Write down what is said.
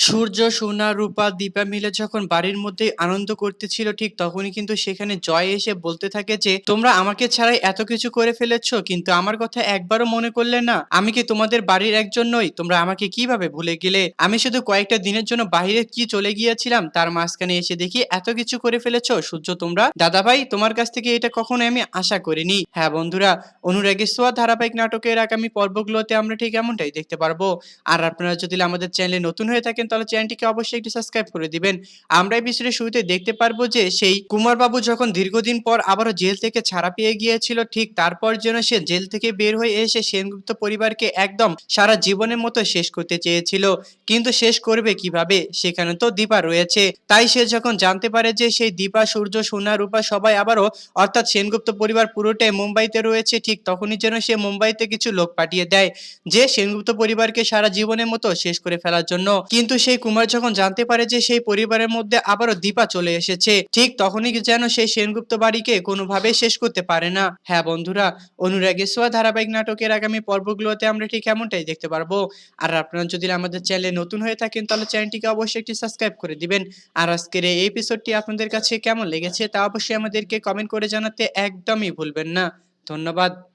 সূর্য, সোনা, রূপা, দীপা মিলে যখন বাড়ির মধ্যে আনন্দ করতেছিল ঠিক তখনই কিন্তু সেখানে জয় এসে বলতে থাকে যে, "তোমরা আমাকে ছাড়াই এত কিছু করে ফেলেছো কিন্তু আমার কথা একবারও মনে করলে না? আমি কি তোমাদের বাড়ির একজন নই? তোমরা আমাকে কীভাবে ভুলে গেলে? আমি শুধু কয়েকটা দিনের জন্য বাহিরে কি চলে গিয়েছিলাম তার মাঝখানে এসে দেখি এত কিছু করে ফেলেছো সূর্য তোমরা? দাদাভাই তোমার কাছ থেকে এটা কখনো আমি আশা করিনি।" হ্যাঁ বন্ধুরা, অনুরাগী ছোঁয়া ধারাবাহিক নাটকের আগামী পর্বগুলোতে আমরা ঠিক এমনটাই দেখতে পারব। আর আপনারা যদি আমাদের চ্যানেলে নতুন হয়ে থাকেন তাহলে চ্যানেলটিকে অবশ্যই একটু সাবস্ক্রাইব করে দিবেন। আমরা এই বিষয়টা শুরুতে দেখতে পারব যে সেই কুমারবাবু যখন দীর্ঘদিন পর আবারও জেল থেকে ছাড়া পেয়ে গিয়েছিল, ঠিক তারপর যেন সে জেল থেকে বের হয়ে এসে সেনগুপ্ত পরিবারকে একদম সারা জীবনের মতো শেষ করতে চেয়েছিল। কিন্তু শেষ করবে কীভাবে, সেখানে তো দীপা রয়েছে। তাই সে যখন জানতে পারে যে সেই দীপা, সূর্য, সোনা, রূপা সবাই আবারও, অর্থাৎ সেনগুপ্ত পরিবার পুরোটাই মুম্বাইতে রয়েছে, ঠিক তখনই যেন সে মুম্বাইতে কিছু লোক পাঠিয়ে দেয়, যে সেনগুপ্ত পরিবারকে সারা জীবনের মতো শেষ করে ফেলার জন্য। কিন্তু সেই কুমার যখন জানতে পারে যে সেই পরিবারের মধ্যে আবারও দীপা চলে এসেছে, ঠিক তখনই যেন সেই সেনগুপ্ত বাড়িকে কোনোভাবে শেষ করতে পারে না। হ্যাঁ বন্ধুরা অনুরাগী সোয়া ধারাবাহিক নাটকের আগামী পর্বগুলোতে আমরা ঠিক এমনটাই দেখতে পারব। আর আপনারা যদি আমাদের চ্যানেলে নতুন হয়ে থাকেন, তাহলে চ্যানেলটিকে অবশ্যই একটি সাবস্ক্রাইব করে দিবেন। আর আজকের এই এপিসোডটি আপনাদের কাছে কেমন লেগেছে, তা অবশ্যই আমাদেরকে কমেন্ট করে জানাতে একদমই ভুলবেন না। ধন্যবাদ।